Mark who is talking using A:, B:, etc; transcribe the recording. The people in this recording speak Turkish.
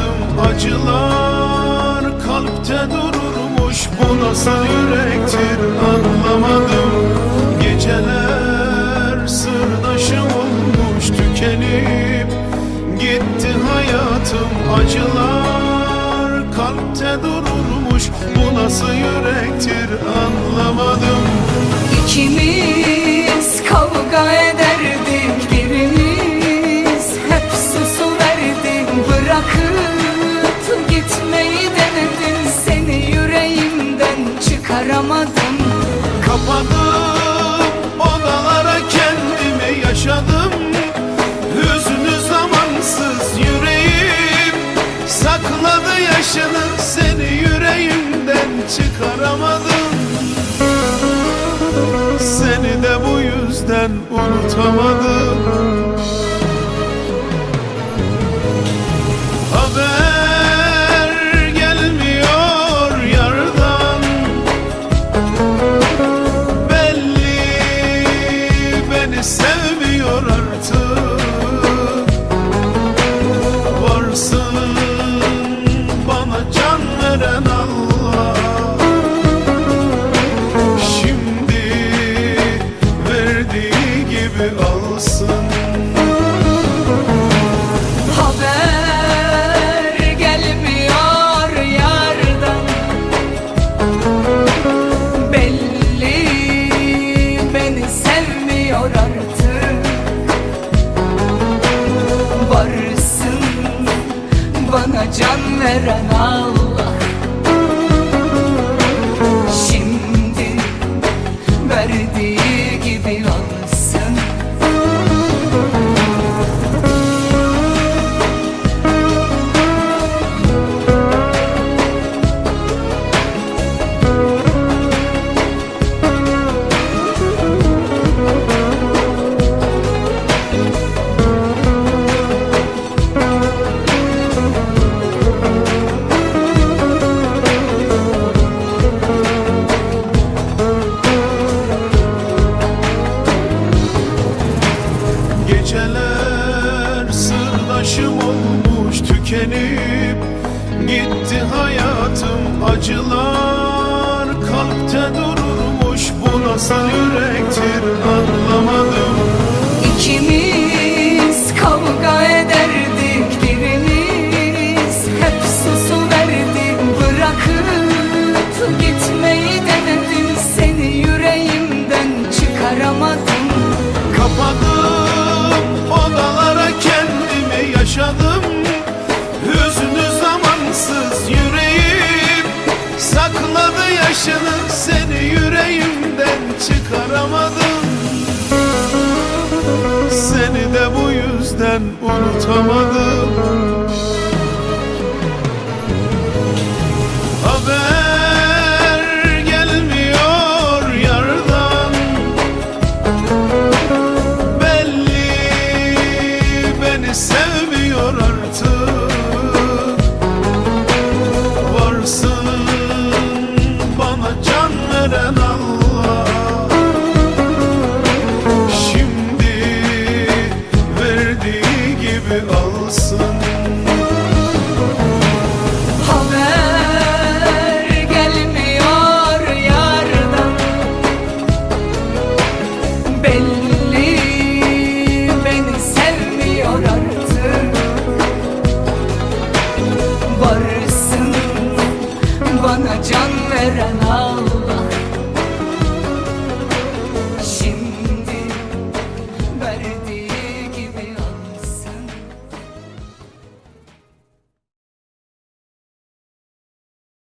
A: Anlattığım acılar kalpte dururmuş Bu nasıl yürektir anlamadım.
B: Geceler sırdaşım olmuş tükenip Gitti hayatım. Acılar kalpte dururmuş Bu nasıl yürektir anlamadım. İkimiz çıkaramadım
A: Kapadım odalara kendimi yaşadım. Hüznü zamansız yüreğim. Sakladı yaşını seni yüreğimden çıkaramadım. Seni de bu yüzden unutamadım Bana can veren Allah. Şimdi verdiği gibi alsın
B: veren Allah. Şimdi verdiği
A: Gitti hayatım acılar. Kalpte dururmuş Bu nasıl yürektir
B: Aşını seni yüreğimden çıkaramadım.
A: Seni de bu yüzden unutamadım. Haber